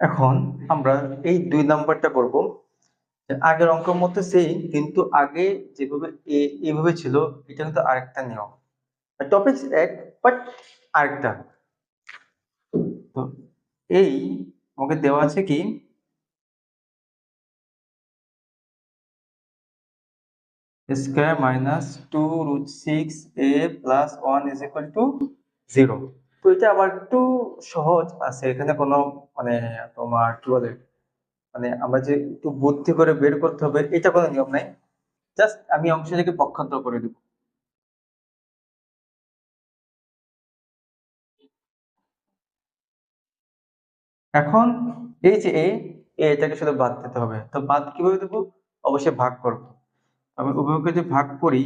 এখন আমরা এই দুই নাম্বারটা করব আগের অঙ্কের মধ্যে সেই কিন্তু আগে যেভাবে এভাবে ছিল, এটা কিন্তু আরেকটা নিয়ম। টপিক এক বাট আরেকটা। তো এই আমাকে দেওয়া আছে কি? Square minus two root six a plus one is equal to zero তো এটা আবার একটু সহজ আছে। এখানে কোনো মানে তোমার কি বলে? মানে আমরা যে একটু বুদ্ধি করে বের করতে হবে, এটা কোনো নিয়ম নাই। জাস্ট আমি অংশটাকে পক্ষান্তর করে দিব। এখন এই যে এটাকে শুধু বাদ দিতে হবে। তো বাদ কীভাবে দেবো? অবশ্যই ভাগ করব। আমি উভয়কে যদি ভাগ করি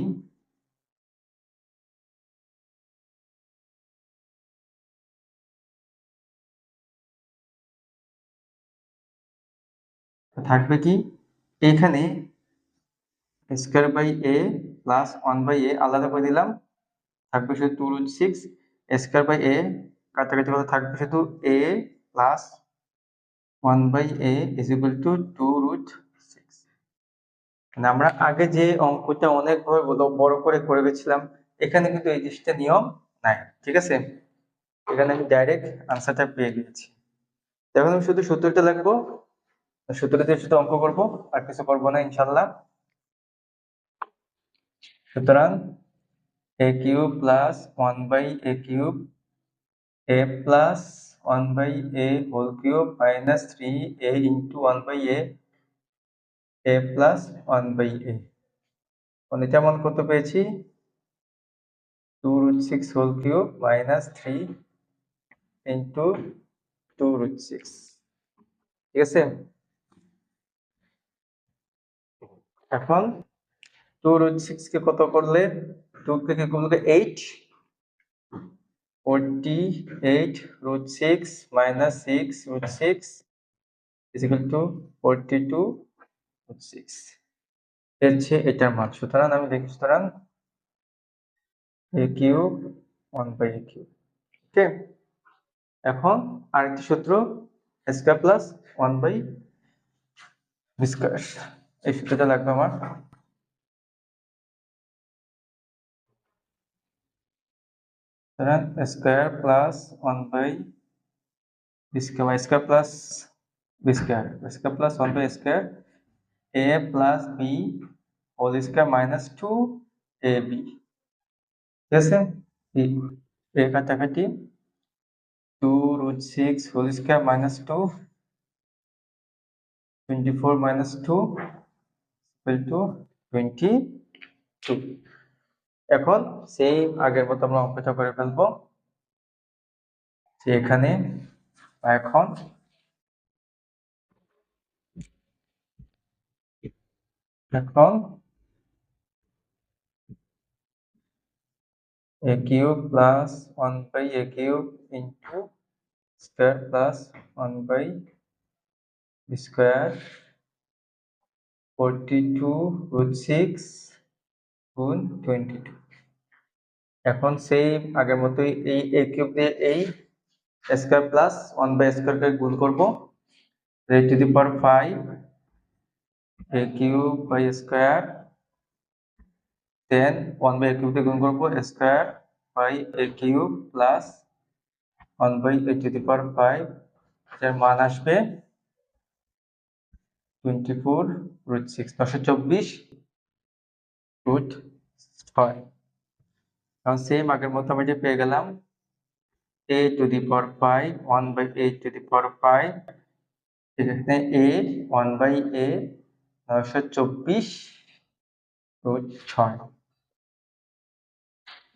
থাকবে কি? এখানে square by a plus one by a আলাদা করে দিলাম, থাকবে শুধু two root six square by a কাছাকাছি কথা থাকবে শুধু a plus one by a is equal to two root six আমরা আগে যে অঙ্কটা অনেকভাবে বড় করে করে গেছিলাম, এখানে কিন্তু এই জিনিসটা নিয়ম নাই, ঠিক আছে? এখানে আমি ডাইরেক্ট আনসারটা পেয়ে গিয়েছি। এখন আমি শুধু সত্তরটা লিখব সূত্র দিয়ে শুধু অঙ্ক করব, আর কিছু করব না ইনশাল্লাহ সুতরাং a cube plus one by a cube a plus one by a whole cube minus three a into one by a a plus one by a মানে যেমন কত পেয়েছি? Two root six whole cube minus three into two root six ঠিক আছে? এখন two root six কে কত করলে? Two থেকে করলে eight forty eight root six minus six root six equal to forty two root six হচ্ছে এটার মান, সুতরাং আমি দেখি, সুতরাং a cube one by a cube okay এখন আরেকটি সূত্র square plus one by square এই সূত্রটা লাগবে আমার সুতরাং square plus one by square square plus b square square plus one by square a plus b whole square minus two a b ঠিক আছে এ কাটাকাটি two root six whole square minus two twenty four minus two equal twenty two এখন সেই আগের মতো আমরা অঙ্কটা করে ফেলব। যে এখানে এখন। এখন a cube plus 1 by a cube into square plus 1 by square 42 root 6 গুণ 22 এখন সেই আগের মতোই এই a কিউব দিয়ে এই স্কয়ার প্লাস 1 বাই স্কয়ারকে গুণ করব। a to the power 5 a cube by square then 1 by a cube দিয়ে গুণ করব square by a cube plus 1 by a to the power 5 এর মান আসবে 24 রুট 6 924 রুট 6 এখন সেম আগের মতো আমি যে পেয়ে গেলাম a to the power 5 1 by a to the power 5 এখানে a 1 by a 924 root 6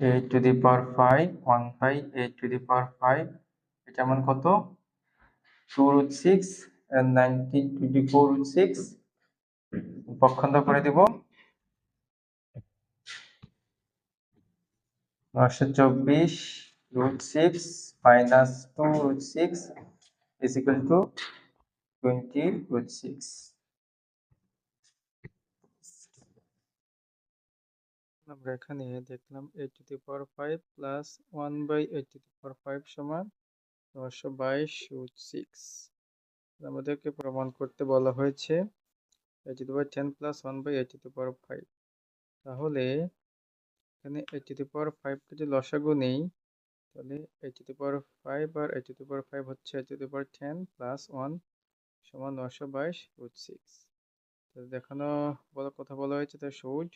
a to the power 5 1 by a to the power 5 এটা মান কত? 2 রুট 6 and 1924 রুট 6 পক্ষান্তর করে দিব 924 root 6 minus 2 root 6 is equal to 20 root 6. আমরা এখানে দেখলাম a to the power 5 plus 1 by a to the power 5 সমান 922 root 6 আমাদেরকে প্রমাণ করতে বলা হয়েছে h to power ten plus one by h to power five তাহলে এখানে এইচ টু পাওয়ার ফাইভকে যদি লসাগু নেই, তাহলে এইচ টু পাওয়ার ফাইভ আর এইচ টু পাওয়ার ফাইভ হচ্ছে h to power ten plus one সমান নশো বাইশ রুট সিক্স দেখানো বলা, কথা বলা হয়েছে তার সহজ।